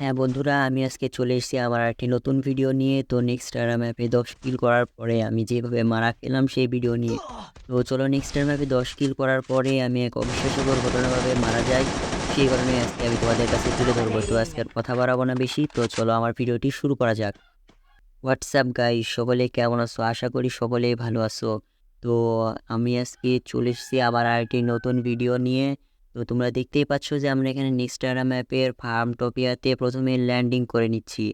হ্যাঁ বন্ধুরা, আমি আজকে চলে এসেছি আবার একটি নতুন ভিডিও নিয়ে। তো নেক্সট টার ম্যাপে দশ কিল করার পরে আমি যেভাবে মারা খেলাম সেই ভিডিও নিয়ে। তো চলো নেক্সট টার ম্যাপে দশ কিল করার পরে আমি এক অবিশ্বাস্যকর ঘটনাভাবে মারা যাই। সেই কারণে আজকে আমি তোমাদের কাছে তুলে ধরবো। তো আজকে আর কথা বাড়াবো না বেশি। তো চলো আমার ভিডিওটি শুরু করা যাক। হোয়াটসঅ্যাপ গাই সকলে কেমন আছো? আশা করি সকলেই ভালো আছো। তো আমি আজকে চলে এসেছি আবার আরেকটি নতুন ভিডিও নিয়ে। তো তোমরা দেখতেই পাচ্ছ যে আমরা এখানে নেক্সটারা ম্যাপের ফার্ম টপিয়াতে প্রথমে ল্যান্ডিং করে নিচ্ছি।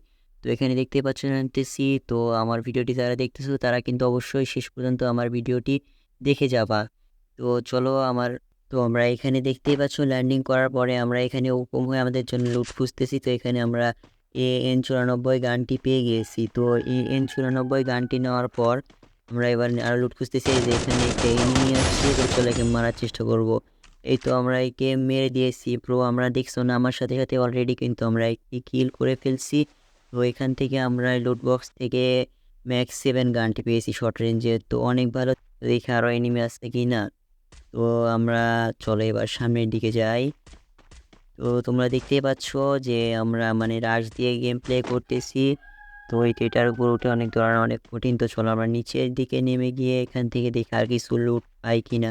তো এখানে দেখতেই পাচ্ছ জানতেছি, তো আমার ভিডিওটি যারা দেখতেছো তারা কিন্তু অবশ্যই শেষ পর্যন্ত আমার ভিডিওটি দেখে যাবা। তো চলো আমার, তো আমরা এখানে দেখতেই পাচ্ছ ল্যান্ডিং করার পরে আমরা এখানে উপম হয়ে আমাদের জন্য লুট খুঁজতেছি। তো এখানে আমরা এ এন চুরানব্বই গানটি পেয়ে গিয়েছি। তো এ এন চুরানব্বই গানটি নেওয়ার পর আমরা এবার আরও লুট খুঁজতেছি। যে এখানে একটা এনিমি আসছে, তো চলো মারার চেষ্টা করব। এই তো আমরা একে মেরে দিয়েছি। প্রো আমরা দেখছ না, আমার সাথে সাথে অলরেডি কিন্তু আমরা একটি কিল করে ফেলছি। তো এখান থেকে আমরা লুট বক্স থেকে ম্যাক্স সেভেন গানটি পেয়েছি শর্ট রেঞ্জে তো অনেক ভালো দেখে আরও এনিমি আসছে কি না তো আমরা চলো এবার সামনের দিকে যাই। তো তোমরা দেখতেই পাচ্ছ যে আমরা মানে রাশ দিয়ে গেম প্লে করতেছি। তো এই এটার উপর উঠে অনেক ধরনের, অনেক কঠিন। তো চলো আমরা নিচের দিকে নেমে গিয়ে এখান থেকে দেখি আর কিছু লুট পাই কিনা।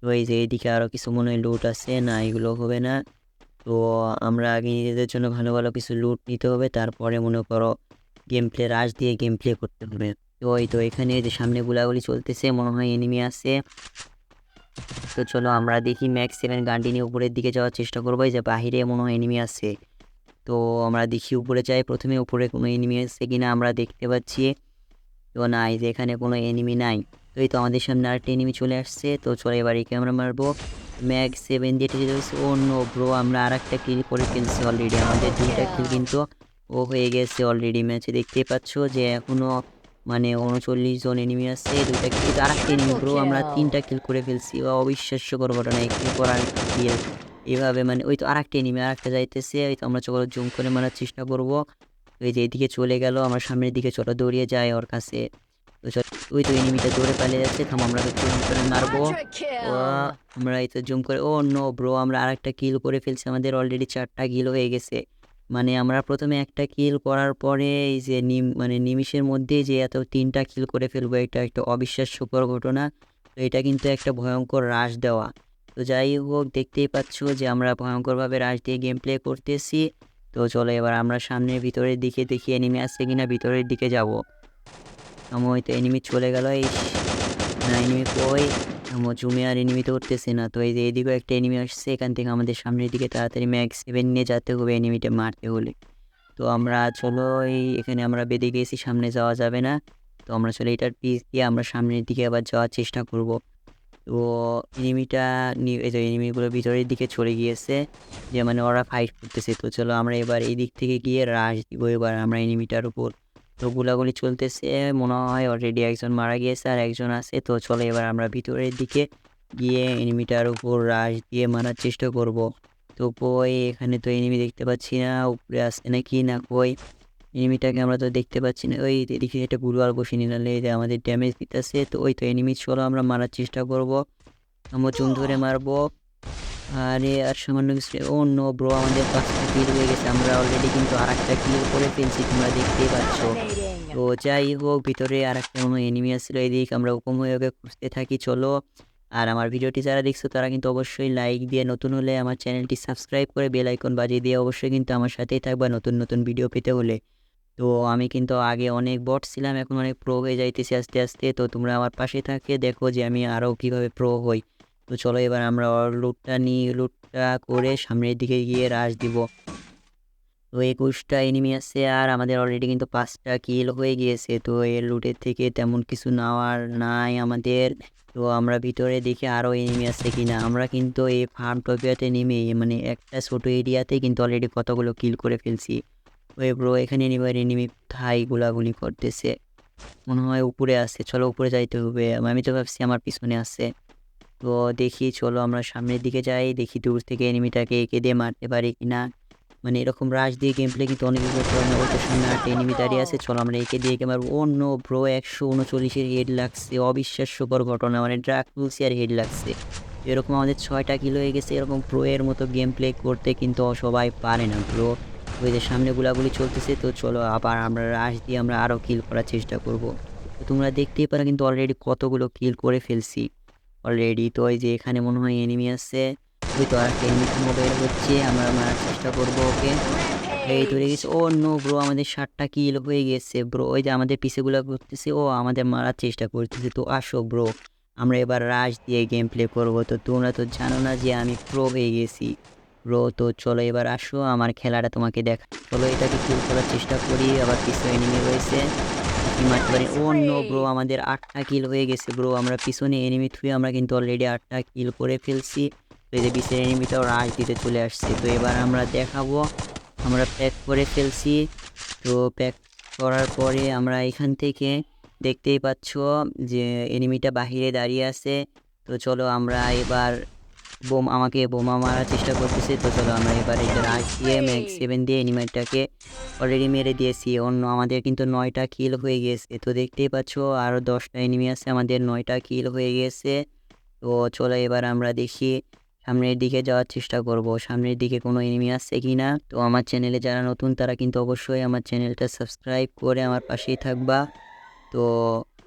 তো এই যে এইদিকে আরও কিছু মনে হয় লুট আছে, না এগুলো হবে না। তো আমরা আগে নিজেদের জন্য ভালো ভালো কিছু লুট নিতে হবে, তারপরে মনে করো গেম প্লে রাশ দিয়ে গেম প্লে করতে হবে। তো ওই তো এখানে যে সামনে গুলাগুলি চলতেছে, মনে হয় এনিমি আছে। তো চলো আমরা দেখি ম্যাক্স সেভেন গানটি নিয়ে উপরের দিকে যাওয়ার চেষ্টা করব, এই যে বাহিরে মনে হয় এনিমি আছে। তো আমরা দেখি উপরে যাই, প্রথমে উপরে কোনো এনিমি আছে কিনা আমরা দেখতে পাচ্ছি। তো না, এই যে এখানে কোনো এনিমি নাই। তো এই তো আমাদের সামনে আরেকটা এনিমি চলে আসছে। তো চলে এবার একে আমরা মারবো। ম্যাগ সেভেন দিয়ে টেকে যাচ্ছে ও নো ব্রো আমরা আর একটা কিল করে ফেলছি অলরেডি আমাদের দুইটা কিল কিন্তু ও হয়ে গেছে অলরেডি ম্যাচে দেখতেই পাচ্ছ যে এখনও মানে উনচল্লিশ জন এনিমি আছে দুইটা কিল আর একটা এনিমি ব্রো আমরা তিনটা কিল করে ফেলছি। অবিশ্বাস্যকর ঘটনা একটু করার দিয়ে এভাবে মানে ওই তো আর একটা এনিমি আর একটা যাইতেছে। ওই তো আমরা চলো জুম করে মারার চেষ্টা করব। ওই যে এদিকে চলে গেল আমরা সামনের দিকে চলো দৌড়িয়ে যাই ওর কাছে। ওই তো এনিমিটা দৌড়ে পালিয়ে যাচ্ছে। থাম আমরা জুম করে মারবো ও আমরা এই তো জুম করে ও নো ব্রো আমরা আর একটা কিল করে ফেলছি। আমাদের অলরেডি চারটা কিল হয়ে গেছে। মানে আমরা প্রথমে একটা কিল করার পরে এই যে নিম মানে নিমিষের মধ্যে যে এত তিনটা কিল করে ফেলব এটা একটা অবিশ্বাস্যকর ঘটনা। তো এটা কিন্তু একটা ভয়ঙ্কর রাশ দেওয়া। তো যাই হোক দেখতেই পাচ্ছ যে আমরা ভয়ঙ্করভাবে রাশ দিয়ে গেম প্লে করতেছি। তো চলো এবার আমরা সামনের ভিতরের দিকে দেখি এনিমি আসছে কিনা ভিতরের দিকে যাব। আমি তো এনিমি চলে গেল, এই না এনিমি কই? আমার জুমে আর এনিমি তো উঠতেছে না, তো এই যে এদিকেও একটা এনিমি আসছে, এখান থেকে আমাদের সামনের দিকে তাড়াতাড়ি ম্যাক্স সেভেন নিয়ে যেতে হবে এনিমিটা মারতে হলে। তো আমরা চলো এই, এখানে আমরা বেঁধে গিয়েছি সামনে যাওয়া যাবে না। তো আমরা চলো এটার পিস দিয়ে আমরা সামনের দিকে আবার যাওয়ার চেষ্টা করব। তো এনিমিটা এই যে এনিমিগুলো ভিতরের দিকে চলে গিয়েছে, যে মানে ওরা ফাইট করতেছে। তো চলো আমরা এবার এই দিক থেকে গিয়ে রাশ দিব এবার আমরা এনিমিটার উপর। তো গুলাগুলি চলতেছে। মনে হয় অলরেডি একজন মারা গিয়েছে আর একজন আছে। তো চলো এবার আমরা ভিতরের দিকে গিয়ে এনিমিটার উপর রাশ দিয়ে মারার চেষ্টা করব। তো কই, এখানে তো এনিমি দেখতে পাচ্ছি না, উপরে আসছে না কি না কই? এনিমিটাকে আমরা তো দেখতে পাচ্ছি না। ওই এদিকে একটা গুলওয়াল বসে নিলে যে আমাদের ড্যামেজ দিতেছে। তো ওই তো এনিমি চলো আমরা মারার চেষ্টা করব। আমরা চুন ধরে মারবো। আরে, আর সামান্য কিছু ও নো ব্রো আমাদের পাঁচটা কিল হয়ে গেছে। আমরা অলরেডি কিন্তু আর একটা কিল করে ফেলছি, তোমরা দেখতেই পাচ্ছ। তো যাই হোক, ভিতরে আর একটা কোনো এনিমি আসছিল এদিকে আমরা ওকম হয়ে ওকে খুঁজতে থাকি, চলো। আর আমার ভিডিওটি যারা দেখছ, তারা কিন্তু অবশ্যই লাইক দিয়ে নতুন হলে আমার চ্যানেলটি সাবস্ক্রাইব করে বেল আইকন বাজিয়ে দিয়ে অবশ্যই কিন্তু আমার সাথেই থাকবা নতুন নতুন ভিডিও পেতে হলে। তো আমি কিন্তু আগে অনেক বট ছিলাম, এখন অনেক প্রো হয়ে যাইতেছি আস্তে আস্তে। তো তোমরা আমার পাশে থাকে দেখো যে আমি আরও কীভাবে প্রো হই। তো চলো এবার আমরা লুটটা নিই লুটটা করে সামনের দিকে গিয়ে রাশ দিব। তো একুশটা এনিমি আছে আর আমাদের অলরেডি কিন্তু পাঁচটা কিল হয়ে গিয়েছে, তো এর লুটের থেকে তেমন কিছু নেওয়ার নাই আমাদের। তো আমরা ভিতরে দেখি আরও এনিমি আছে কি না আমরা কিন্তু এই ফার্ম টপিয়াতে নেমে মানে একটা ছোটো এরিয়াতে কিন্তু অলরেডি কতগুলো কিল করে ফেলছি। ওই ব্রো এখানে এনিবার এনিমি থাই গুলাগুলি করতেছে। মনে হয় উপরে আছে। চলো উপরে যাইতে হবে। আমি তো ভাবছি আমার পিছনে আছে। তো দেখি চলো আমরা সামনের দিকে যাই, দেখি দূর থেকে এনিমিটাকে এঁকে দিয়ে মারতে পারি কি না মানে এরকম রাশ দিয়ে গেম প্লে কিন্তু অনেক সামনে একটা এনিমি দাঁড়িয়ে আছে, চলো আমরা এঁকে দিয়ে এঁকে মারবো। অন্য ব্রো একশো উনচল্লিশের হেড লাগছে। অবিশ্বাস্যকর ঘটনা মানে ড্রাক তুলসি আর হেড লাগছে। এরকম আমাদের ছয়টা কিলো হয়ে গেছে, এরকম প্রো এর মতো গেম প্লে করতে কিন্তু সবাই পারে না ব্রো ওই যে সামনে গুলাগুলি চলতেছে, তো চলো আবার আমরা রাশ দিয়ে আমরা আরও কিল করার চেষ্টা করব। তো তোমরা দেখতেই পারো কিন্তু অলরেডি কতগুলো কিল করে ফেলছি। অলরেডি তো ওই যে এখানে মনে হয় এনিমি আসছে। ওই তো আর এনিমি মোবাইল হচ্ছে। আমরা মারার চেষ্টা করব ওকে। এই ধরে গেছে। ও নো ব্রো আমাদের ষাটটা কিল হয়ে গেছে ব্রো ওই যে আমাদের পিছেগুলো করতেছে, ও আমাদের মারার চেষ্টা করতেছে। তো আসো ব্রো আমরা এবার রাশ দিয়ে গেম প্লে করব। তো তোমরা তো জানো না যে আমি প্রো হয়ে গেছি। ব্রো তো চলো এবার আসো। আমার খেলাটা তোমাকে দেখা চলো এটাকে কিল করার চেষ্টা করি। আবার পিছনে এনিমি রয়েছে। কি মারতে পারি? ও নো ব্রো, আমাদের আটটা কিল হয়ে গেছে ব্রো। আমরা পিছনে এনিমি থুয়ে আমরা কিন্তু অলরেডি আটটা কিল করে ফেলছি। তো এই যে পিছনে এনিমিটাও রাশ দিতে চলে আসছে। তো এবার আমরা দেখাবো, আমরা প্যাক করে ফেলছি। তো প্যাক করার পরে আমরা এখান থেকে দেখতেই পাচ্ছ যে এনিমিটা বাহিরে দাঁড়িয়ে আছে। তো চলো আমরা এবার বোম আমাকে বোমা মারার চেষ্টা করতেছে। তো চলো আমরা এবার এটা দিয়ে ম্যাক্স সেভেন দিয়ে এনিমিটাকে অলরেডি মেরে দিয়েছি। অন্য আমাদের কিন্তু নয়টা কিল হয়ে গেছে। তো দেখতেই পাচ্ছ আরও দশটা এনিমি আছে আমাদের নয়টা কিল হয়ে গেছে। তো চলো এবার আমরা দেখি সামনের দিকে যাওয়ার চেষ্টা করব। সামনের দিকে কোনো এনিমি আসছে কি না তো আমার চ্যানেলে যারা নতুন তারা কিন্তু অবশ্যই আমার চ্যানেলটা সাবস্ক্রাইব করে আমার পাশেই থাকবা। তো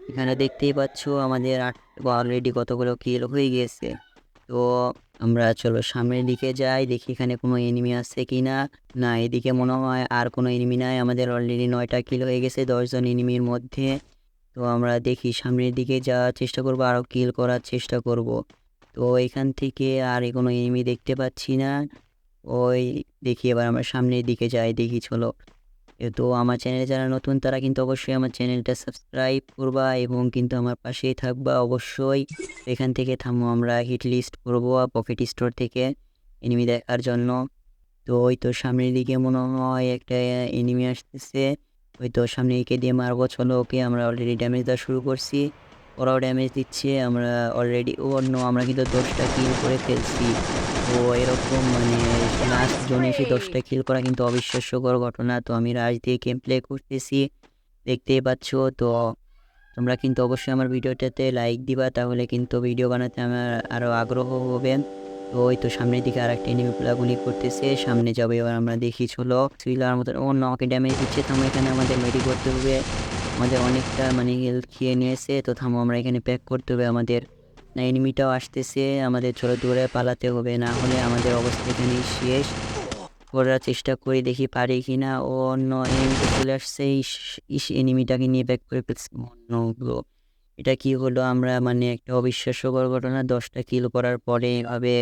এখানে দেখতেই পাচ্ছ আমাদের আট অলরেডি কতগুলো কিল হয়ে গিয়েছে তো আমরা চলো সামনের দিকে যাই, দেখি এখানে কোনো এনিমি আসছে কি না না এদিকে মনে হয় আর কোনো এনিমি নাই। আমাদের অলরেডি নয়টা কিল হয়ে গেছে দশজন এনিমির মধ্যে। তো আমরা দেখি সামনের দিকে যাওয়ার চেষ্টা করব আরও কিল করার চেষ্টা করব। তো এখান থেকে আর কোনো এনিমি দেখতে পাচ্ছি না। ওই দেখি এবার আমরা সামনের দিকে যাই, দেখি চলো। তো আমার চ্যানেলে যারা নতুন, তারা কিন্তু অবশ্যই আমার চ্যানেলটা সাবস্ক্রাইব করবা এবং কিন্তু আমার পাশেই থাকবা অবশ্যই। এখান থেকে থামো, আমরা হিট লিস্ট করব পকেট স্টোর থেকে এনিমি দেখার জন্য। তো ওই তো সামনের দিকে মনে হয় একটা এনিমি আসতেছে। ওই তো সামনে একে দিয়ে মারবো, চলো ওকে আমরা অলরেডি ড্যামেজ দেওয়া শুরু করছি। ওরাও ড্যামেজ দিচ্ছে, আমরা অলরেডি ও অন্য আমরা কিন্তু দশটা কিল করে ফেলছি। তো এরকম মানে লাস্ট জোনে এসে দশটা কিল করা কিন্তু অবিশ্বাস্যকর ঘটনা। তো আমি রাজ দিয়ে গেম প্লে করতেছি, দেখতেই পাচ্ছ। তো তোমরা কিন্তু অবশ্যই আমার ভিডিওটাতে লাইক দিবা, তাহলে কিন্তু ভিডিও বানাতে আমার আরও আগ্রহ হবে। তো ওই তো সামনের দিকে আর একটা এনিমি গুলি করতেছে, সামনে যাবে, এবার আমরা দেখি, চলো। সুইলার মতন অন্য আমাকে ড্যামেজ দিচ্ছে, তো এখানে আমাদের মেডি করতে হবে। আমাদের অনেকটা মানে হেলথ খেয়ে নিয়েছে, তো থামো আমরা এখানে প্যাক করতে হবে আমাদের। না এনিমিটাও আসতেছে, আমাদের ছোটো দূরে পালাতে হবে, না হলে আমাদের অবস্থা এখানেই শেষ। করার চেষ্টা করি, দেখি পারি কি না ও অন্য এনিমিটা চলে আসছে, ইস এনিমিটাকে নিয়ে ব্যাক করে ফেলছে। অন্য এটা কি হলো? আমরা মানে একটা অবিশ্বাস্যকর ঘটনা, দশটা কিল করার পরে এভাবে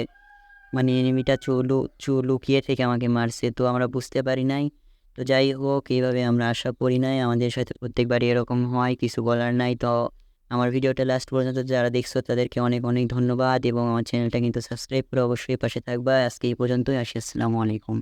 মানে এনিমিটা চলু চু লুকিয়ে থেকে আমাকে মারছে, তো আমরা বুঝতে পারি নাই। তো যাই হোক এইভাবে আমরা আশা করি নাই। আমাদের সাথে প্রত্যেকবারই এরকম হয়, কিছু বলার নাই। তো আমার ভিডিওটা লাস্ট পর্যন্ত যারা দেখছ, তাদেরকে অনেক অনেক ধন্যবাদ এবং আমার চ্যানেলটা কিন্তু সাবস্ক্রাইব করে অবশ্যই পাশে থাকবা। আজকে এই পর্যন্তই, আসি, আসসালামু আলাইকুম।